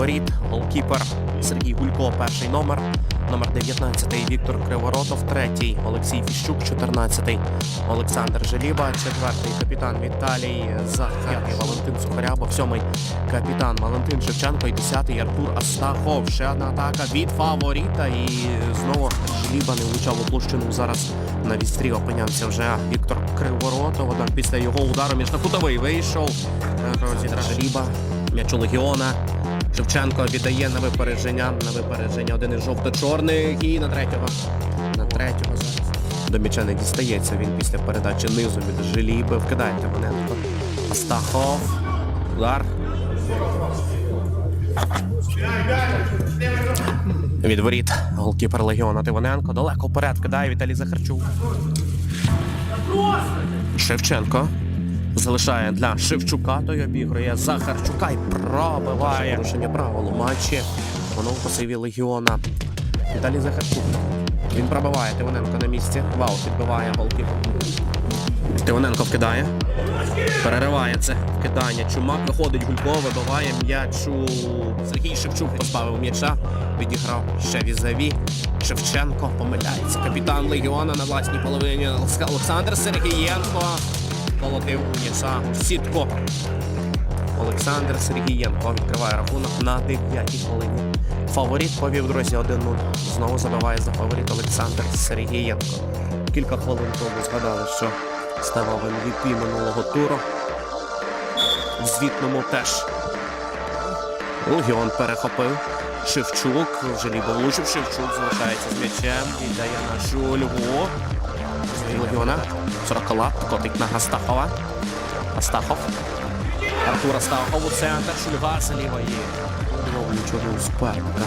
Фаворит, голкіпер Сергій Гулько, перший номер. Номер 19 Віктор Криворотов, третій Олексій Фіщук, 14 Олександр Желіба, четвертий капітан Віталій Захарний Валентин Сухарябов, сьомий капітан Валентин Шевченко і десятий Артур Астахов. Ще одна атака від фаворита. І знову Желіба не влучав у площину. Зараз на відстрі опинявся вже Віктор Криворотов. Однак після його удару між кутовий вийшов. Розіграш Желіба. М'яч у Легіона. Шевченко віддає на випередження. На випередження один із жовто-чорних. І на третього. На третього зараз. До м'яча не дістається він після передачі низу від Желіби. Вкидає Тимоненко. Астахов. Удар. Від воріт голкіпер Легіона Тивоненко. Далеко вперед кидає Віталій Захарчук. Шевченко. Залишає для Шевчука, той обігрує Захарчука і пробиває. Порушення правил у матчі. Воно в пасиві Легіона. Віталій Захарчук. Він пробиває Тивоненко на місці. Вау, підбиває голкіпер. Тивоненко вкидає. Перериває це вкидання. Чумак виходить Гулько, вибиває м'ячу. Сергій Шевчук поставив м'яча. Відіграв ще візаві. Шевченко помиляється. Капітан Легіона на власній половині Олександр Сергієнко. Колотив м'яча в сітку. Олександр Сергієнко відкриває рахунок на 9-й хвилині. Фаворит повів друзі 1-0. Знову забиває за фаворит Олександр Сергієнко. Кілька хвилин тому згадали, що ставав MVP минулого туру. В звітному теж. Легіон перехопив. Шевчук. Вже лібо. Шевчук залишається з м'ячем. Віддає на Шульгу. Легіона. 40 лап. Котить на Астахова. Астахов. Артур Астахов у центр. Шульга з лівої. Знову нічого у суперника.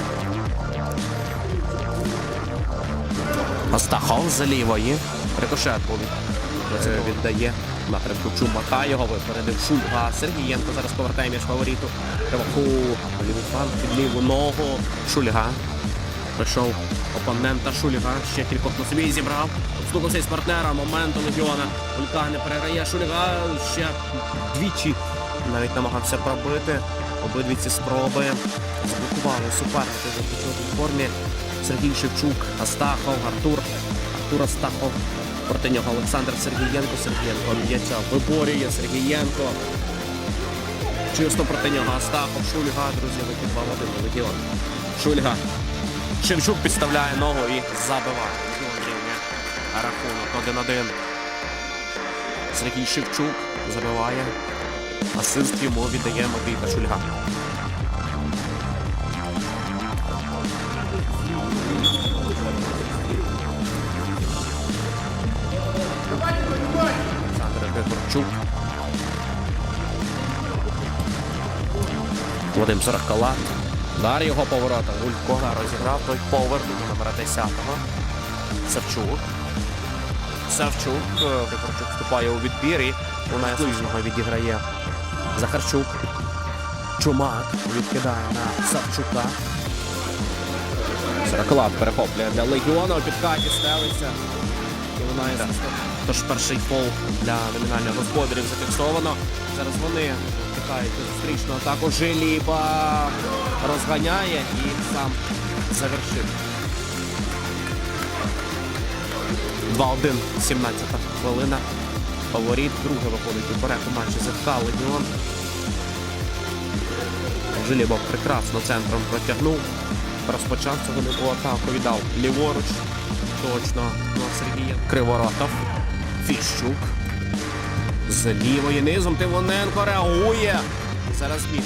Астахов з лівої. Рикошет був е, віддає напрямку Чумака. Його випередив Шульга. Сергієнко зараз повертає між фавориту. Криваку. Лівий фланг під ліву ногу. Шульга. Прийшов опонента Шульга. Ще кількох на собі зібрав. Обстукався із партнера. Моменту Легіона. Улька не переграє. Шульга ще двічі навіть намагався пробити. Обидві ці спроби заблокували суперники в початку формі. Сергій Шевчук, Астахов, Артур. Артур Астахов. Проти нього Олександр Сергієнко. Сергієнко б'ється, виборює Сергієнко. Чисто проти нього Астахов, Шульга, друзі, вихід 2-1 Легіон. Шульга. Шевчук підставляє ногу і забиває. Рахунок 1-1. Сергій Шевчук забиває. Асист йому віддає Матвійка Шульга. Олександр Григорчук. Вадим Сорокалат. Дар його поворота. Гулько розіграв той поверх до номера 10-го. Савчук. Савчук. Е, Григорчук вступає у відбір і у найслужного відіграє Захарчук. Чумак відкидає на Савчука. Сорокалат перехоплює для Легіона. У підкаті стелиться. І вона є Тож перший фол для номінальних господарів зафіксовано. Зараз вони втікають до зустрічну атаку. Жиліба розганяє і сам завершив. 2-1, 17 хвилина. Фаворит друге виходить у матчі ЗФК Легіон. Жилібов прекрасно центром протягнув. Розпочав цього було атаку. Віддав ліворуч. Точно на Сергія Криворотов. Фіщук. З лівої низом Тимоненко реагує. Зараз зміг.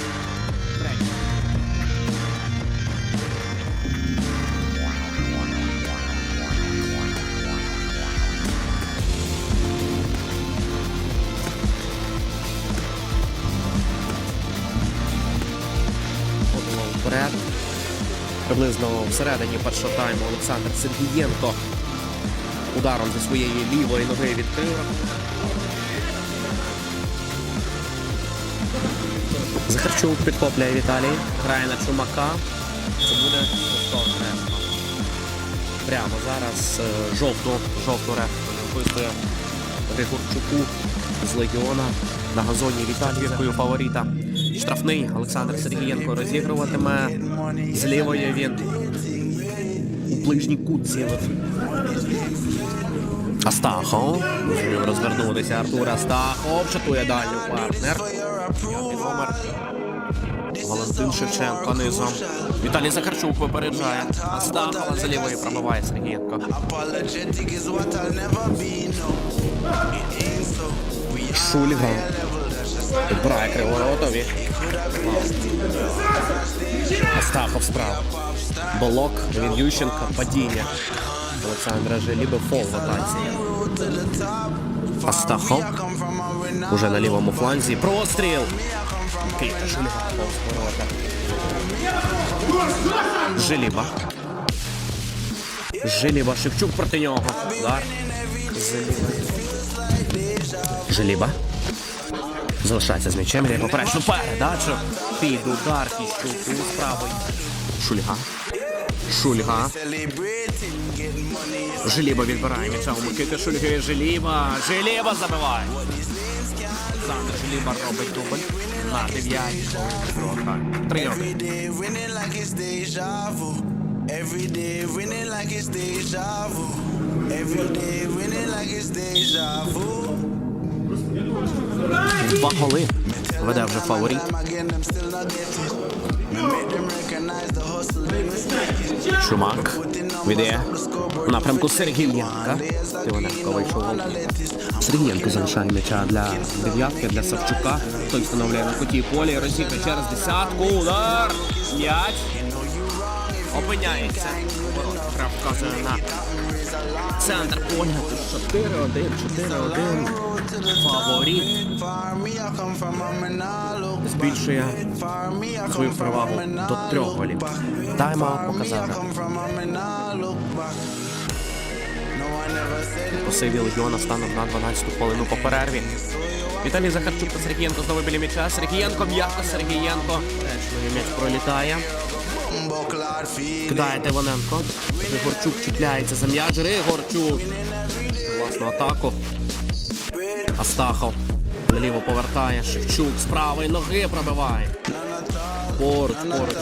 Вперед. Приблизно всередині першого тайму Олександр Сергієнко ударом зі своєї лівої ноги відкрив. Захарчук підхоплює Віталій. Грає на Чумака. Це буде Решта. Прямо зараз е, жовту, жовту решту виписує Григорчуку з Легіона на газоні Віталіївкою фаворита. Штрафний Олександр Сергієнко розігруватиме. З лівої він у ближній кут цілив. Астахов. Розвернутися Артур Астахов. Чатує дальню партнер. Номер. Валентин Шевченко низом. Віталій Захарчук випереджає. Астахова за лівої пробиває Сергієнко. Шульга. level, that's just Підбирає криворотові. Астахов справа. Блок від Ющенка. Падіння. Олександра Желіби фол в атаці. Астахов. come from a renowned Уже на лівому фланзі. Простріл. Київ Шульга повз ворота. Желіба. Желіба. Шевчук проти нього. Удар. Желіба. Желіба. Залишається з м'ячем. Він поперечну передачу. Під удар Кіщуку з правої. Шульга. Шульга. Желіба відбирає м'яча у Микити Шульги. Желіба. Желіба забиває. Олександр Желіба робить дубль. На 9. Три vu. Every day winning like it's deja vu. Every day winning like it's deja vu. Два голи. Веде вже фаворит. Time again, them still not get it. We make them recognize the hustle, they mistake it. Чумак віддає в напрямку Сергієнка. Тивоненко вийшов. Сергієнко залишає м'яча для дев'ятки, для Савчука. Той встановлює на куті полі, розіграє через десятку. Удар! М'яч. Опиняється. Гра вказує на центр поля. 4-1, 4-1. Фаворит Far me, I come from a man, I look збільшує свою man, до трьох голів. back. Тайм-аут Far me, показав. I come from a man, I look back. No, I never said it Посиві легіона станом на 12-ту хвилину по перерві. Віталій Захарчук та Сергієнко знову біля м'яча. Сергієнко м'яко, Сергієнко. М'яч пролітає. Кидає Тивоненко. Григорчук чіпляється за м'яч. Григорчук. Власну атаку. Астахов. Наліво повертає. Шевчук з правої ноги пробиває. Поруч, поруч.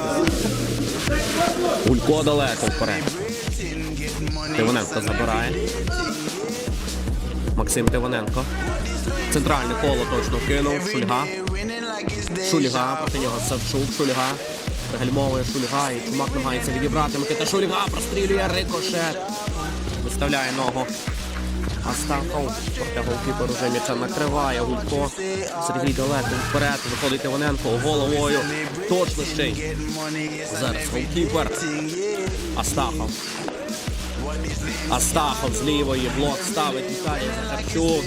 Улько далеко вперед. Тивоненко забирає. Максим Тивоненко. Центральне коло точно кинув. Шульга. Шульга, проти нього Савчук, Шульга. Пригальмовує Шульга і Чумак намагається відібрати. Микита Шульга прострілює рикошет. Виставляє ногу. Астахов. Проти голкіпер уже м'яча накриває. Гулько. Сергій далеко вперед. Виходить Іваненко головою. Точно ще. Зараз голкіпер. Астахов. Астахов з лівої блок ставить Віталій Захарчук.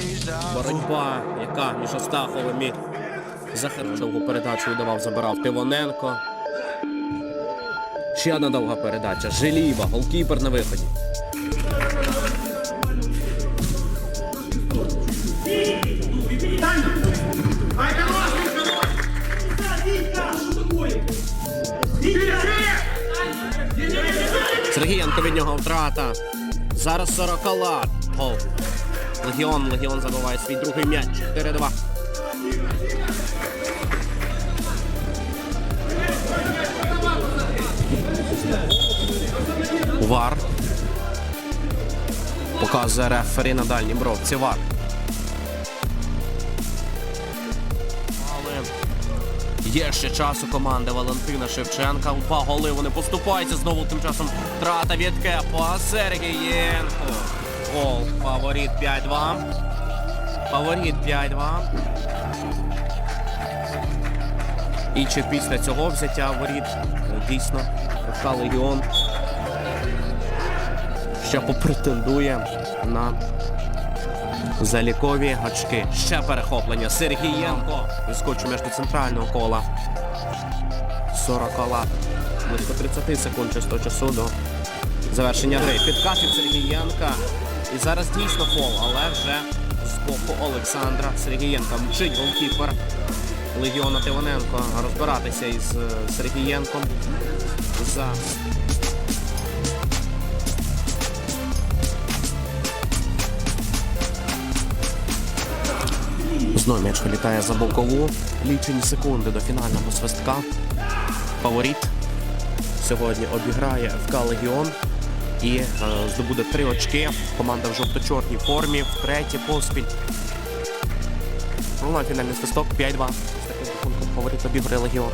Боротьба, яка між Астаховим і Захарчуку передачу віддавав, забирав Тивоненко. Ще одна довга передача. Желіба, голкіпер на виході. Сергієнко від нього втрата. Зараз 40 лад. Гол. Легіон, Легіон забиває свій другий м'яч. 4-2. Вар. Показує рефері на дальній бровці. Вар. Але Є ще час у команди Валентина Шевченка. Два голи вони поступаються. Знову тим часом втрата від Кепа. Сергієнко. Гол. Фаворит 5-2. Фаворит 5-2. І чи після цього взяття воріт е, дійсно Легіон ще попретендує на залікові гачки. Ще перехоплення. Сергієнко. Вискочу між до центрального кола. 40 кола. Близько 30 секунд чистого часу до завершення гри. Підкат від Сергієнка. І зараз дійсно фол, але вже з боку Олександра Сергієнка. Мчить голкіпер Легіона Тивоненко розбиратися із е, Сергієнком за Знову м'яч вилітає за бокову. Лічені секунди до фінального свистка. Фаворит сьогодні обіграє ФК Легіон і е, здобуде три очки. Команда в жовто-чорній формі, втретє поспіль. Пролунав фінальний свисток 5-2. З таким рахунком фаворит обіграє Легіон.